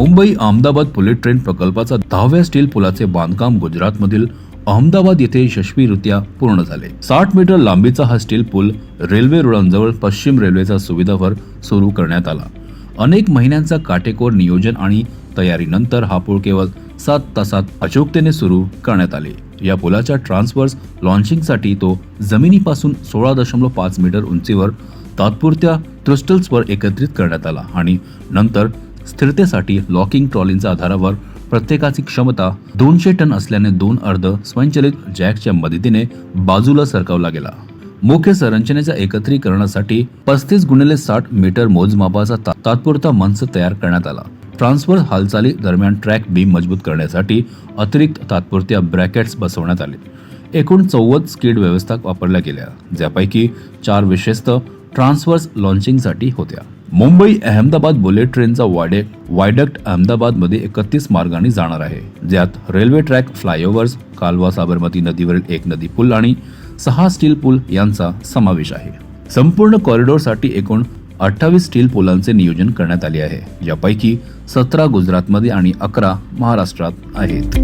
Mumbai Ahmedabad bullet train प्रकल्पाचा दहाव्या steel पुलाचे बांधकाम गुजरातमधील अहमदाबाद येथे यशस्वीरित्या पूर्ण झाले. साठ मीटर लांबीचा हा स्टील पूल रेल्वे रुळांजवळ पश्चिम रेल्वेच्या सुविधावर सुरू करण्यात आला. अनेक महिन्यांचा काटेकोर नियोजन आणि तयारीनंतर हा पूल केवळ सात तासात अचूकतेने सुरू करण्यात आले. या पुलाच्या ट्रान्सफर्स लॉन्चिंगसाठी तो जमिनीपासून सोळा दशमलव पाच मीटर उंचीवर तात्पुरत्या क्रिस्टल्सवर एकत्रित करण्यात आला आणि नंतर स्थिरतेसाठी लॉकिंग ट्रॉलींच्या आधारावर प्रत्येकाची क्षमता दोनशे टन असल्याने दोन अर्ध स्वयंचलित जॅकच्या मदतीने बाजूला सरकावला गेला. मुख्य संरचनेच्या एकत्रीकरणासाठी पस्तीस गुणिले साठ मीटर मोजमापाचा ता- तात्पुरता मंच तयार करण्यात आला. ट्रान्सफर हालचाली दरम्यान ट्रॅक बीम मजबूत करण्यासाठी अतिरिक्त तात्पुरत्या ब्रॅकेट्स बसवण्यात आले. एकूण चौवद स्किड व्यवस्था वापरल्या गेल्या ज्यापैकी चार विशेषतः ट्रान्सफर्स लॉन्चिंगसाठी होत्या. मुंबई अहमदाबाद बुलेट ट्रेनचा वाडे वायडक्ट अहमदाबादमध्ये एकतीस मार्गाने जाणार आहे. ज्यात रेल्वे ट्रॅक फ्लायओव्हर्स कालवा साबरमती नदीवरील एक नदी पूल आणि सहा स्टील पूल यांचा समावेश आहे. संपूर्ण कॉरिडॉरसाठी एकूण अठ्ठावीस स्टील पुलांचे नियोजन करण्यात आले आहे यापैकी सतरा गुजरातमध्ये आणि अकरा महाराष्ट्रात आहेत.